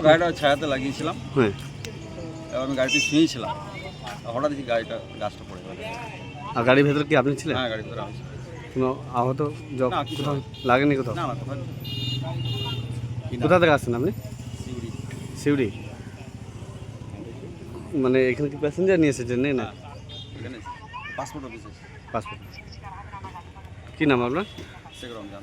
গাড়িটা ছায়াতে লাগিয়েছিলাম। হ্যাঁ। এবার আমি গাড়িটি শুয়েছিলাম। হঠাৎ দেখি গাড়িটা গাছটা পড়ে গেল। আর গাড়ির ভেতরে কি আপনি ছিলেন? হ্যাঁ গাড়ি ধরে আমি ছিলাম। কোনো আহত জ- না, কিছু কোথাও লাগেনি কোথাও? না না? কোথা থেকে আসছেন আপনি? সিউড়ি সিউড়ি মানে এখানে কি প্যাসেঞ্জার নিয়ে এসেছেন? নেই না? এখানে পাসপোর্ট অফিসে পাসপোর্ট কী নাম আপনার? শেখ রমজান।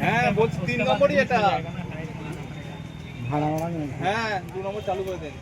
হ্যাঁ বলছি তিন নম্বরই এটা। হ্যাঁ দু নম্বর চালু করে দেন।